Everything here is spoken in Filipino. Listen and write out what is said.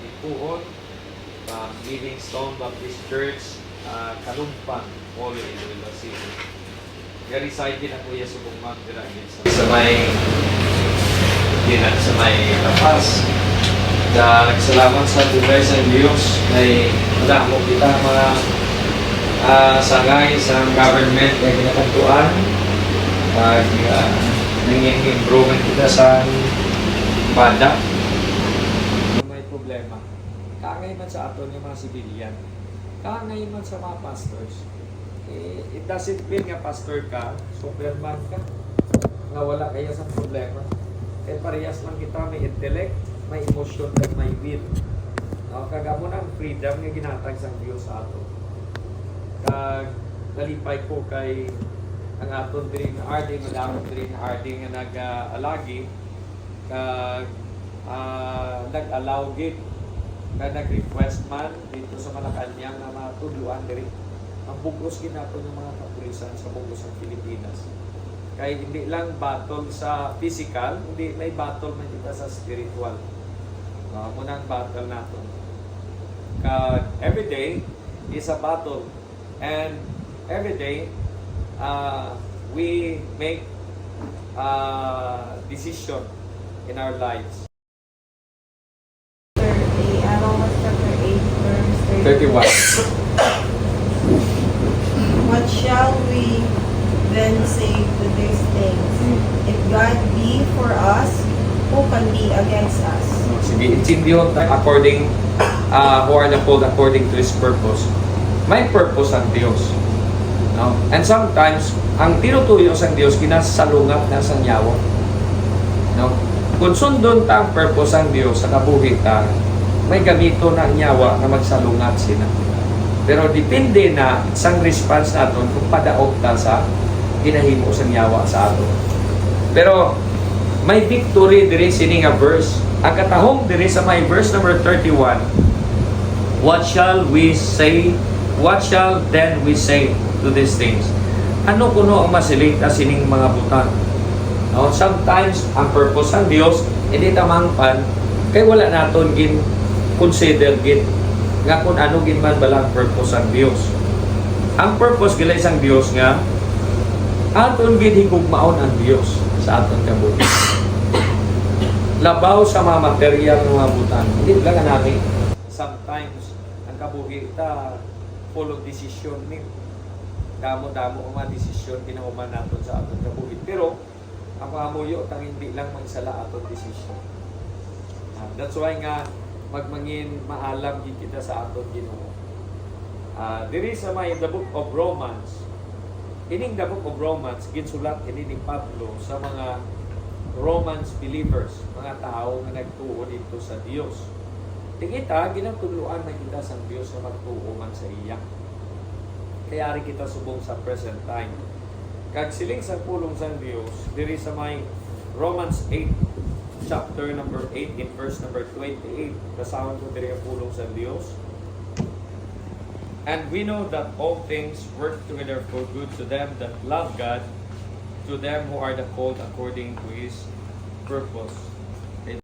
Tipuon, from Livingstone Baptist Church, uh, Kalumpan, Polo, Iloilo City. Very excited ang kuya subong magdira sa sa may dinan sa may lapas. Na nagsalamat sa Dugay sa Diyos kay wala mo kita mga ah, sangay sa government na ginakantuan pag uh, nanging improvement kita sa problema kangay man sa aton yung mga civilian kangay man sa mga pastors. Eh, it doesn't mean nga pastor ka superman ka nga wala kaya sa problema. Eh parehas lang kita may intellect may emotion at may will. No, kagamo na ang freedom nga ginatag sa Diyos sa ato. Kag nalipay ko kay ang aton diri nga arding nga aton diri nga arding nga nag-alagi. Kag ah, nag-allow gid nga nag-request man dito sa Malacanang nga matudluan diri ang bugos gid nato ng mga kapulisan sa bugos ng Pilipinas. Kay hindi lang battle sa physical hindi may battle man kita sa spiritual. Uh, muna ang battle nato. Kag every day is a battle. And every day uh, we make uh, decision in our lives. Chapter 8, Romans chapter 8, verse 31. What shall we then say to these things? If God be for us, who can be against us? Sige, intindihan tayo according, uh, who are the called according to His purpose. May purpose ang Diyos. No? And sometimes, ang tinutuyo sa Diyos, kinasalungat na sa nyawa. No? Kung sundon ta ang purpose ang Diyos sa kabuhi ta, may gamito na nyawa na magsalungat sila. Pero depende na isang response naton kung padaog ta sa ginahimo sa nyawa sa ato. Pero may victory diri sini nga verse. Ang katahong diri sa may verse number 31. What shall we say? What shall then we say to these things? Ano kuno ang masilita sining mga butang? No, sometimes ang purpose ng Dios hindi tamangpan kay wala naton gin consider gin nga kung ano gin man balang purpose ang Dios. Ang purpose gila isang Dios nga aton gid higugmaon ang Dios sa aton kabuhi. Labaw sa mga material ng mga butang. Hindi lang nga namin. Sometimes, ang kabuhi ta full of decision ni damo-damo ang mga desisyon kinahuman naton sa aton kabuhi. Pero, ang pamuyo tang hindi lang magsala aton desisyon. Ah, that's why nga magmangin maalam gid kita sa aton Ginoo. Ah, diri sa may the book of Romans, ining the book of Romans ginsulat ini ni Pablo sa mga Romans believers, mga tao nga nagtuo dito sa Dios. Tingita, ginatuluan na kita sa Dios na magtuo man sa iya. Kaya rin kita subong sa present time. Kag siling sa pulong sa Dios, diri sa may Romans 8, chapter number 8, in verse number 28, kasama ko diri ang pulong sa Dios. And we know that all things work together for good to them that love God, to them who are the called according to His purpose.